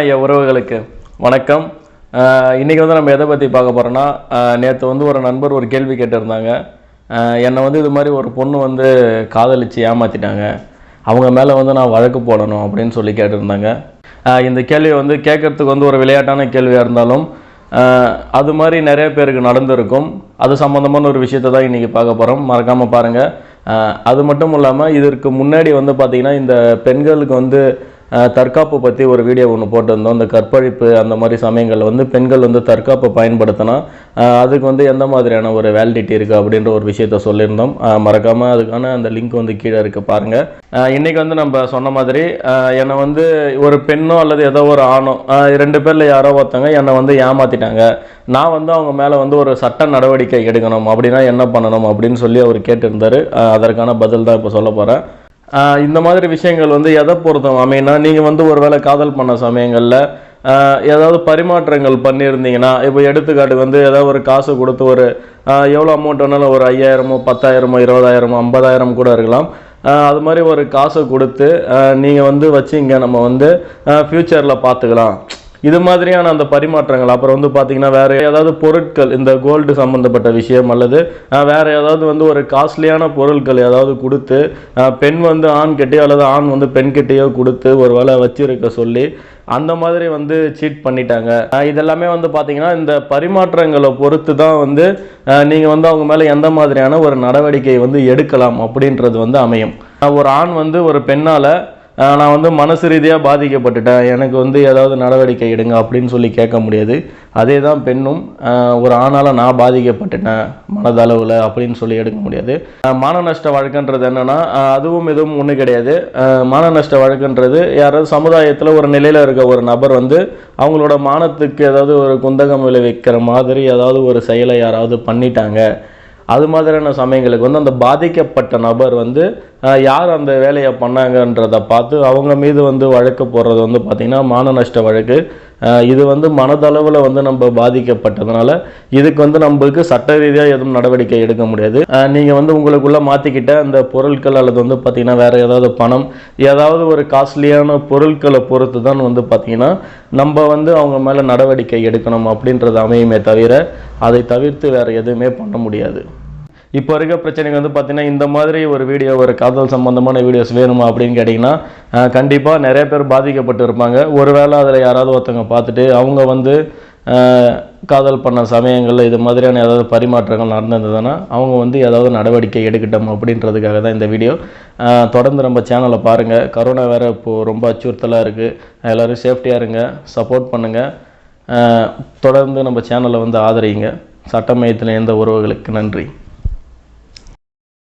ஐயா உறவுகளுக்கு வணக்கம். இன்றைக்கி வந்து நம்ம எதை பற்றி பார்க்க போகிறோன்னா நேற்று வந்து ஒரு நண்பர் ஒரு கேள்வி கேட்டிருந்தாங்க. என்னை வந்து இது மாதிரி ஒரு பொண்ணு வந்து காதலிச்சு ஏமாற்றிட்டாங்க அவங்க மேலே வந்து நான் வழக்கு போடணும் அப்படின்னு சொல்லி கேட்டிருந்தாங்க. இந்த கேள்வி வந்து கேட்கறதுக்கு வந்து ஒரு விளையாட்டான கேள்வியாக இருந்தாலும் அது மாதிரி நிறைய பேருக்கு நடந்திருக்கும். அது சம்மந்தமான ஒரு விஷயத்தை தான் இன்றைக்கி பார்க்க போகிறோம் மறக்காமல் பாருங்கள் அது மட்டும் இல்லாமல் இதற்கு முன்னாடி வந்து பார்த்திங்கன்னா இந்த பெண்களுக்கு வந்து தற்காப்பு பற்றி ஒரு வீடியோ ஒன்று போட்டிருந்தோம். இந்த கற்பழிப்பு அந்த மாதிரி சமயங்களில் வந்து பெண்கள் வந்து தற்காப்பை பயன்படுத்தினா அதுக்கு வந்து எந்த மாதிரியான ஒரு வேலிடிட்டி இருக்குது அப்படின்ற ஒரு விஷயத்த சொல்லியிருந்தோம். மறக்காமல் அதுக்கான அந்த லிங்க் வந்து கீழே இருக்குது பாருங்கள் இன்றைக்கி வந்து நம்ம சொன்ன மாதிரி என்னை வந்து ஒரு பெண்ணோ அல்லது ஏதோ ஒரு ஆணோ ரெண்டு பேரில் யாரோ ஒருத்தவங்க என்னை வந்து ஏமாற்றிட்டாங்க நான் வந்து அவங்க மேலே வந்து ஒரு சட்ட நடவடிக்கை எடுக்கணும் அப்படின்னா என்ன பண்ணணும் அப்படின்னு சொல்லி அவர் கேட்டிருந்தார். அதற்கான பதில் தான் இப்போ சொல்ல போகிறேன் இந்த மாதிரி விஷயங்கள் வந்து எதை பொறுத்தோம் அமைனா நீங்கள் வந்து ஒரு வேளை காதல் பண்ண சமயங்களில் ஏதாவது பரிமாற்றங்கள் பண்ணியிருந்தீங்கன்னா இப்போ எடுத்துக்காட்டு வந்து ஏதாவது ஒரு காசு கொடுத்து ஒரு எவ்வளோ அமௌண்ட் வேணாலும் ஒரு ஐயாயிரமோ பத்தாயிரமோ இருபதாயிரமோ ஐம்பதாயிரம் கூட இருக்கலாம். அது மாதிரி ஒரு காசை கொடுத்து நீங்கள் வந்து வச்சிங்க நம்ம வந்து ஃப்யூச்சரில் பார்த்துக்கலாம். இது மாதிரியான அந்த பரிமாற்றங்கள். அப்புறம் வந்து பார்த்தீங்கன்னா வேற ஏதாவது பொருட்கள் இந்த கோல்டு சம்மந்தப்பட்ட விஷயம் அல்லது வேறு ஏதாவது வந்து ஒரு காஸ்ட்லியான பொருட்கள் ஏதாவது கொடுத்து பெண் வந்து ஆண் கிட்டேயோ அல்லது ஆண் வந்து பெண் கிட்டேயோ கொடுத்து ஒரு வேளை வச்சிருக்க சொல்லி அந்த மாதிரி வந்து சீட் பண்ணிட்டாங்க. இதெல்லாமே வந்து பார்த்தீங்கன்னா இந்த பரிமாற்றங்களை பொறுத்து தான் வந்து நீங்கள் வந்து அவங்க மேலே எந்த மாதிரியான ஒரு நடவடிக்கை வந்து எடுக்கலாம் அப்படின்றது வந்து அமையும். ஒரு ஆண் வந்து ஒரு பெண்ணால் நான் வந்து மனசு ரீதியாக பாதிக்கப்பட்டுட்டேன். எனக்கு வந்து ஏதாவது நடவடிக்கை எடுங்க அப்படின்னு சொல்லி கேட்க முடியாது. அதே தான் பெண்ணும் ஒரு ஆணால் நான் பாதிக்கப்பட்டுட்டேன் மனதளவில் அப்படின்னு சொல்லி எடுக்க முடியாது. மான நஷ்ட வழக்குன்றது என்னென்னா அதுவும் எதுவும் ஒன்றும் கிடையாது. மான நஷ்ட வழக்குன்றது யாராவது சமுதாயத்தில் ஒரு நிலையில் இருக்க ஒரு நபர் வந்து அவங்களோட மானத்துக்கு ஏதாவது ஒரு குந்தகம் விளைவிக்கிற மாதிரி ஏதாவது ஒரு செயலை யாராவது பண்ணிட்டாங்க. அது மாதிரியான சமயங்களுக்கு வந்து அந்த பாதிக்கப்பட்ட நபர் வந்து யார் அந்த வேலையை பண்ணாங்கன்றதை பார்த்து அவங்க மீது வந்து வழக்கு போடுறது வந்து பார்த்திங்கன்னா மான நஷ்ட வழக்கு இது வந்து மனதளவில் வந்து நம்ம பாதிக்கப்பட்டதுனால இதுக்கு வந்து நம்மளுக்கு சட்ட ரீதியாக எதுவும் நடவடிக்கை எடுக்க முடியாது. நீங்கள் வந்து உங்களுக்குள்ளே மாற்றிக்கிட்ட அந்த பொருட்கள் அல்லது வந்து பார்த்திங்கன்னா வேறு ஏதாவது பணம் ஏதாவது ஒரு காஸ்ட்லியான பொருட்களை பொறுத்து தான் வந்து பார்த்திங்கன்னா நம்ம வந்து அவங்க மேலே நடவடிக்கை எடுக்கணும் அப்படின்றது அமையுமே தவிர அதை தவிர்த்து வேறு எதுவுமே பண்ண முடியாது. இப்போ இருக்க பிரச்சனைக்கு வந்து பார்த்தீங்கன்னா இந்த மாதிரி ஒரு வீடியோ ஒரு காதல் சம்மந்தமான வீடியோஸ் வேணுமா அப்படின்னு கேட்டிங்கன்னா கண்டிப்பாக நிறைய பேர் பாதிக்கப்பட்டு இருப்பாங்க. ஒருவேளை அதில் யாராவது ஒருத்தவங்க பார்த்துட்டு அவங்க வந்து காதல் பண்ண சமயங்களில் இது மாதிரியான ஏதாவது பரிமாற்றங்கள் நடந்திருந்ததுன்னா அவங்க வந்து ஏதாவது நடவடிக்கை எடுக்கட்டும் அப்படின்றதுக்காக தான் இந்த வீடியோ தொடர்ந்து நம்ம சேனலை பாருங்கள் கரோனா வேறு இப்போது ரொம்ப அச்சுறுத்தலாக இருக்குது எல்லோரும் சேஃப்டியாக இருங்க சப்போர்ட் பண்ணுங்கள் தொடர்ந்து நம்ம சேனலை வந்து ஆதரிங்க. சட்ட மையத்தில் எந்த உறவுகளுக்கு நன்றி.